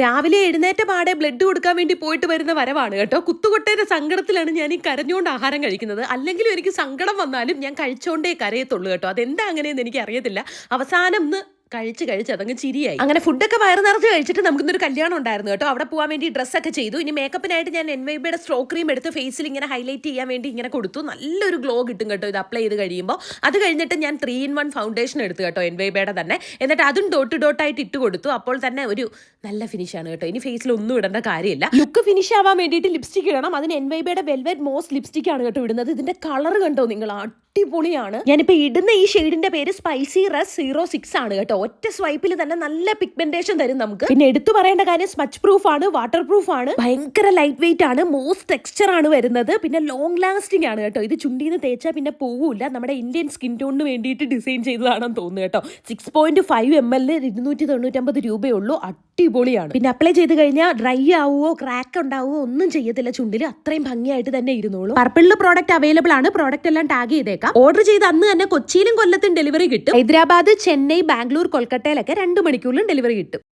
രാവിലെ എഴുന്നേറ്റ പാടെ ബ്ലഡ് കൊടുക്കാൻ വേണ്ടി പോയിട്ട് വരുന്ന വരവാണ് കേട്ടോ. കുത്തുകൊട്ടയുടെ സങ്കടത്തിലാണ് ഞാൻ ഈ കരഞ്ഞുകൊണ്ട് ആഹാരം കഴിക്കുന്നത്. അല്ലെങ്കിലും എനിക്ക് സങ്കടം വന്നാലും ഞാൻ കഴിച്ചോണ്ടേ കരയത്തുള്ളൂ കേട്ടോ. അതെന്താ അങ്ങനെയെന്ന് എനിക്ക് അറിയത്തില്ല അവസാനം കഴിച്ച് കഴിച്ച് അതങ്ങ് ചിരിയായി. അങ്ങനെ ഫുഡൊക്കെ വയറ് നിറച്ച് കഴിച്ചിട്ട് നമുക്ക് ഇന്നൊരു കല്യാണം ഉണ്ടായിരുന്നു കേട്ടോ. അവിടെ പോകാൻ വേണ്ടി ഡ്രസ്സൊക്കെ ചെയ്തു. ഇനി മേക്കപ്പിനായിട്ട് ഞാൻ എൻ വൈബിയുടെ സ്ട്രോ ക്രീം എടുത്ത് ഫേസിൽ ഇങ്ങനെ ഹൈലൈറ്റ് ചെയ്യാൻ വേണ്ടി ഇങ്ങനെ കൊടുത്തു. നല്ലൊരു ഗ്ലോ കിട്ടും കേട്ടോ ഇത് അപ്ലൈ ചെയ്ത് കഴിയുമ്പോൾ. അത് കഴിഞ്ഞിട്ട് ഞാൻ ത്രീ ഇൻ വൺ ഫൗണ്ടേഷൻ എടുത്തു കേട്ടോ എൻ വൈബയുടെ തന്നെ. എന്നിട്ട് അതും ഡോട്ട് ഡോട്ടായിട്ട് ഇട്ട് കൊടുത്തു. അപ്പോൾ തന്നെ ഒരു നല്ല ഫിനിഷാണ് കേട്ടോ. ഇനി ഫേസിൽ ഒന്നും ഇടേണ്ട കാര്യമില്ല. ലുക്ക് ഫിനിഷ് ആവാൻ വേണ്ടിയിട്ട് ലിപ്സ്റ്റിക് ഇടണം. അതിന് എൻ വൈബയുടെ വെൽവെറ്റ് മോസ്റ്റ് ലിപ്സ്റ്റിക് ആണ് കേട്ടോ ഇടുന്നത്. ഇതിന്റെ കളർ കണ്ടോ നിങ്ങൾ? അടിപൊളിയാണ്. ഞാനിപ്പോ ഇടുന്ന ഈ ഷെയ്ഡിന്റെ പേര് സ്പൈസി റസ് സീറോ സിക്സ് ആണ് കേട്ടോ. ഒറ്റ സ്വൈപ്പിൽ തന്നെ നല്ല പിഗ്മെന്റേഷൻ തരും നമുക്ക്. പിന്നെ എടുത്തു പറയേണ്ട കാര്യം സ്മച്ച് പ്രൂഫ് ആണ് വാട്ടർ പ്രൂഫ് ആണ്. ഭയങ്കര ലൈറ്റ് വെയിറ്റ് ആണ് മോസ്റ്റ് ടെക്സ്ചർ ആണ് വരുന്നത്. പിന്നെ ലോങ് ലാസ്റ്റിംഗ് ആണ് കേട്ടോ. ഇത് ചുണ്ടിന്ന് തേച്ചാൽ പിന്നെ പോവില്ല. നമ്മുടെ ഇന്ത്യൻ സ്കിൻ ടോണിന് വേണ്ടിയിട്ട് ഡിസൈൻ ചെയ്തതാണെന്ന് തോന്നുന്നു കേട്ടോ. Six point five M L ഇരുന്നൂറ്റി തൊണ്ണൂറ്റമ്പത് രൂപയേ ഉള്ളൂ അടിപൊളിയാണ്. പിന്നെ അപ്ലൈ ചെയ്ത് കഴിഞ്ഞാൽ ഡ്രൈ ആവുമോ ക്രാക്ക് ഉണ്ടാവുമോ ഒന്നും ചെയ്യത്തില്ല ചുണ്ടിൽ അത്രയും ഭംഗിയായിട്ട് തന്നെ ഇരുന്നോളൂ. പർപ്പിളിൽ പ്രോഡക്റ്റ് അവൈലബിൾ ആണ്. പ്രോഡക്റ്റ് എല്ലാം ടാഗ് ചെയ്തേക്കാം. ഓർഡർ ചെയ്ത് അന്ന് തന്നെ കൊച്ചിയിലും കൊല്ലത്തും ഡെലിവറി കിട്ടും. ഹൈദരാബാദ് ചെന്നൈ ബാംഗ്ലൂർ കൊൽക്കത്തയിലൊക്കെ രണ്ട് മണിക്കൂറിലും ഡെലിവറി കിട്ടും.